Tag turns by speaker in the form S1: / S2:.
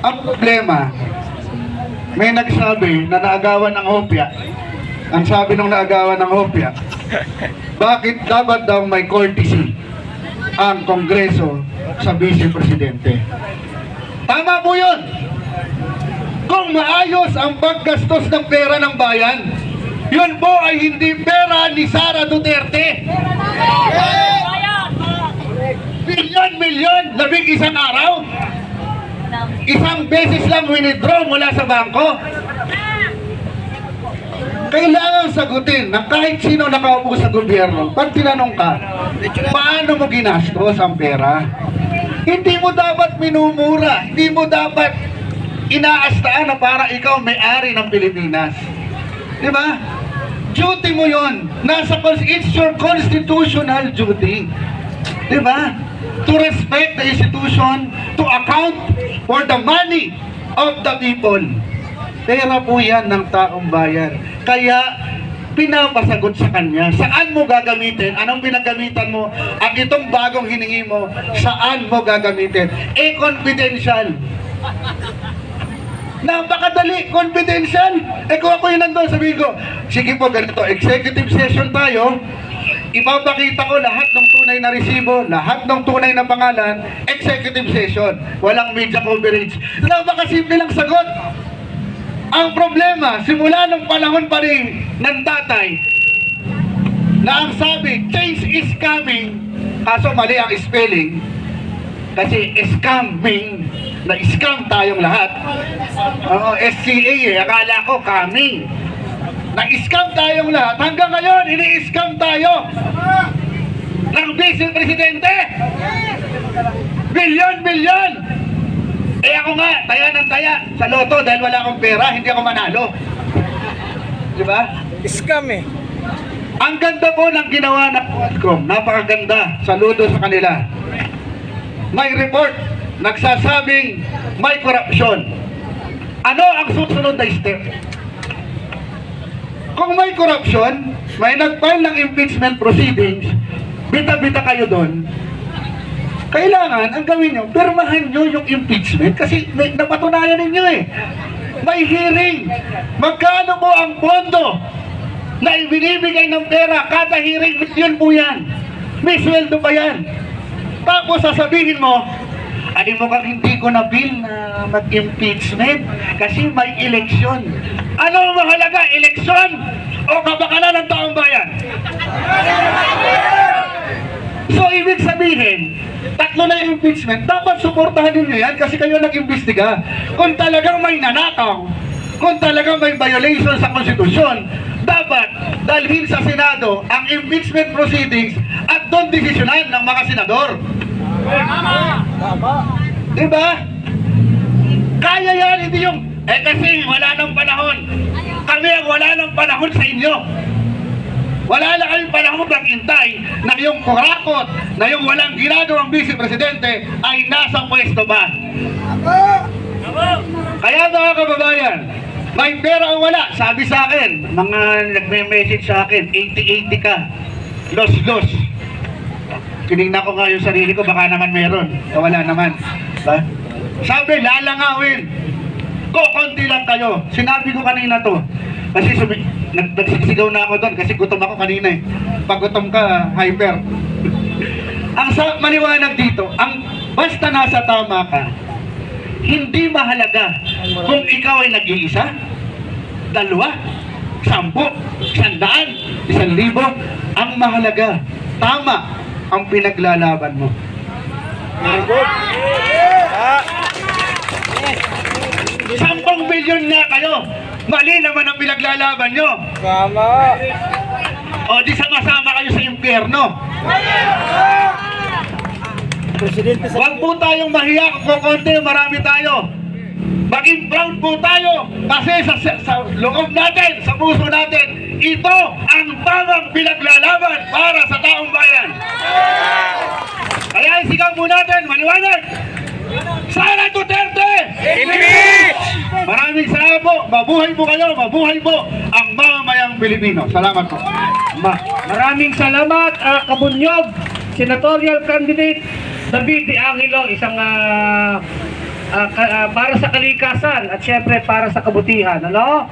S1: Ang problema, may nagsabi na naagawan ng hopya. Ang sabi nung naagawan ng hopya, bakit dapat daw may courtesy ang Kongreso sa Vice Presidente? Tama po yun! Kung maayos ang paggastos ng pera ng bayan, yun po ay hindi pera ni Sara Duterte. Milyon-milyon, labing isang araw. Isang beses lang winidraw mula sa bangko. Kailangan sagutin ng kahit sino nakaupo sa gobyerno. Pag tinanong ka, paano mo ginastos ang pera? Hindi mo dapat minumura. Hindi mo dapat inaastaan na para ikaw may-ari ng Pilipinas. Di ba? Duty mo yon. Nasa, it's your constitutional duty. Di ba? To respect the institution, to account for the money of the people. Pera po yan ng taong bayan. Kaya, pinapasagot sa kanya. Saan mo gagamitin? Anong pinagamitan mo? At itong bagong hiningi mo, saan mo gagamitin? Eh, confidential. Napakadali, confidential. Eh kung ako yung nandun, sabihin ko, sige po, ganito, executive session tayo, ipapakita ko lahat ng tunay na resibo, lahat ng tunay na pangalan, executive session. Walang media coverage. Napakasimple lang sagot. Ang problema, simula nung panahon pa rin ng tatay, na ang sabi, change is coming, kaso mali ang spelling, kasi scamming, na scam tayong lahat. Oo, SCA eh, akala ko coming. Na-scam tayong lahat. Hanggang ngayon, ini-scam tayo. Ng Vice Presidente. Bilyon-bilyon. Eh ako nga, taya ng taya sa loto dahil wala akong pera, hindi ako manalo. Di ba?
S2: Scam eh.
S1: Ang ganda po ng ginawa ng Quadcom. Napakaganda. Saludo sa kanila. May report nagsasabing may korupsyon. Ano ang susunod na step? Kung may korupsyon, may nag-file ng impeachment proceedings, bita-bita kayo doon, kailangan, ang gawin nyo, pirmahan nyo yung impeachment kasi may, napatunayan ninyo eh. May hearing. Magkano po ang pondo na ibinibigay ng pera kada hearing? Yun po yan. May sweldo pa yan. Tapos sasabihin mo, Ani mo kang hindi ko na bill na mag-impeachment kasi may eleksyon. Ano ang mahalaga? Eleksyon o kabakanan ng taong bayan? So, ibig sabihin, tatlo na yung impeachment, dapat suportahan ninyo yan kasi kayo nag-imbestiga. Kung talagang may nanakaw, kung talagang may violation sa konstitusyon, dapat dalhin sa Senado ang impeachment proceedings at doon desisyonan ng mga senador. Diba? Kaya yan, hindi yung, eh kasi wala nang panahon. Kami ang wala nang panahon sa inyo. Wala na kaming panahon magintay na yung kurakot, na yung walang ginagawang vice presidente ay nasa pwesto ba? Kaya mga kababayan, may pera o wala, sabi sa akin, mga nagme-message sa akin, 80-80 ka, los-los. Tinignan ko nga yung sarili ko, baka naman meron. Eh, wala naman. Ba? Sabi, lalangawin. Ko, konti lang kayo. Sinabi ko kanina to. Kasi sumi- nag nagsisigaw na ako doon kasi gutom ako kanina eh. Pag gutom ka, hyper. ang sa maliwanag dito, ang basta nasa tama ka, hindi mahalaga kung ikaw ay nag-iisa, dalawa, sampu, sandaan, isang libo. Ang mahalaga, tama ang pinaglalaban mo. Very good. Sampung bilyon nga kayo. Mali naman ang pinaglalaban nyo.
S2: Tama.
S1: O di sama-sama kayo sa impyerno.
S2: Presidente sa...
S1: Huwag po tayong mahiya kung konti, marami tayo. Maging proud po tayo kasi sa, sa, sa loob natin, sa puso natin, ito ang tamang pinaglalaban para sa taong bayan. Kaya isigaw po natin, maliwanag! Sara Duterte!
S2: Impeach!
S1: Maraming salamat po. Mabuhay po kayo. Mabuhay po ang mamamayang Pilipino. Salamat po. Ma
S3: Maraming salamat, uh, Kabunyog, senatorial candidate David Di Angelo, isang ah, ka- ah, para sa kalikasan at syempre para sa kabutihan. Ano?